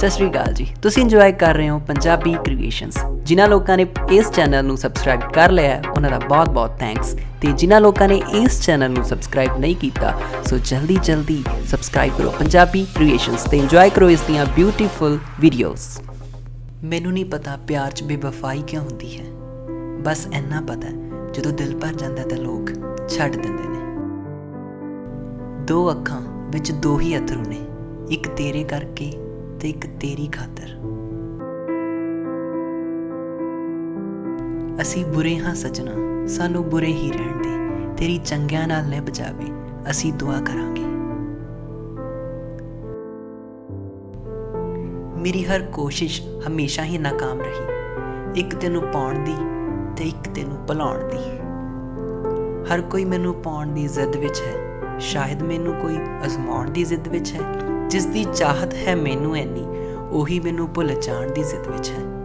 ਸਤਿ ਸ਼੍ਰੀ ਅਕਾਲ ਜੀ। ਤੁਸੀਂ ਇੰਜੋਏ ਕਰ ਰਹੇ ਹੋ ਪੰਜਾਬੀ ਕ੍ਰੀਏਸ਼ਨਸ ਜਿਨ੍ਹਾਂ ਲੋਕਾਂ ਨੇ ਇਸ ਚੈਨਲ ਨੂੰ ਸਬਸਕ੍ਰਾਈਬ ਕਰ ਲਿਆ ਹੈ, ਉਹਨਾਂ ਦਾ ਬਹੁਤ-ਬਹੁਤ ਥੈਂਕਸ ਤੇ ਜਿਨ੍ਹਾਂ ਲੋਕਾਂ ਨੇ ਇਸ ਚੈਨਲ ਨੂੰ ਸਬਸਕ੍ਰਾਈਬ ਨਹੀਂ ਕੀਤਾ ਸੋ ਜਲਦੀ ਜਲਦੀ ਸਬਸਕ੍ਰਾਈਬ ਕਰੋ ਪੰਜਾਬੀ ਕ੍ਰੀਏਸ਼ਨਸ ਤੇ ਇੰਜੋਏ ਕਰੋ ਇਸ ਦੀਆਂ ਬਿਊਟੀਫੁਲ ਵੀਡੀਓਜ਼ ਮੈਨੂੰ ਨਹੀਂ ਪਤਾ ਪਿਆਰ 'ਚ ਬੇਵਫਾਈ ਕਿਉਂ ਹੁੰਦੀ ਹੈ। ਬਸ ਇੰਨਾ ਪਤਾ ਜਦੋਂ ਦਿਲ ਭਰ ਜਾਂਦਾ ਤਾਂ ਲੋਕ ਛੱਡ ਦਿੰਦੇ ਨੇ। ਦੋ ਅੱਖਾਂ ਵਿੱਚ ਦੋ ਹੀ ਅਥਰੂ ਨੇ ਇੱਕ ਤੇਰੇ ਕਰਕੇ ਤੇ ਇੱਕ ਤੇਰੀ ਖਾਤਰ। ਅਸੀਂ ਬੁਰੇ ਹਾਂ ਸਜਣਾ, ਸਾਨੂੰ ਬੁਰੇ ਹੀ ਰਹਿਣ ਦੇ। ਤੇਰੀ ਚੰਗਿਆਂ ਨਾਲ ਨਿਭ ਜਾਵੇ, ਅਸੀਂ ਦੁਆ ਕਰਾਂਗੇ। ਮੇਰੀ ਹਰ ਕੋਸ਼ਿਸ਼ ਹਮੇਸ਼ਾ ਹੀ ਨਾਕਾਮ ਰਹੀ। ਇੱਕ ਤੈਨੂੰ ਪਾਉਣ ਦੀ ਤੇ ਇੱਕ ਤੈਨੂੰ ਭੁਲਾਉਣ ਦੀ। ਹਰ ਕੋਈ ਮੈਨੂੰ ਪਾਉਣ ਦੀ ਜ਼ਿੱਦ ਵਿੱਚ ਹੈ। ਸ਼ਾਇਦ ਮੈਨੂੰ ਕੋਈ ਅਜ਼ਮਾਉਣ ਦੀ ਜ਼ਿੱਦ ਵਿੱਚ ਹੈ। ਜਿਸ ਦੀ ਚਾਹਤ ਹੈ ਮੈਨੂੰ ਐਨੀ ਉਹੀ ਮੈਨੂੰ ਭੁੱਲ ਜਾਣ ਦੀ ਜ਼ਿੱਦ ਵਿੱਚ ਹੈ।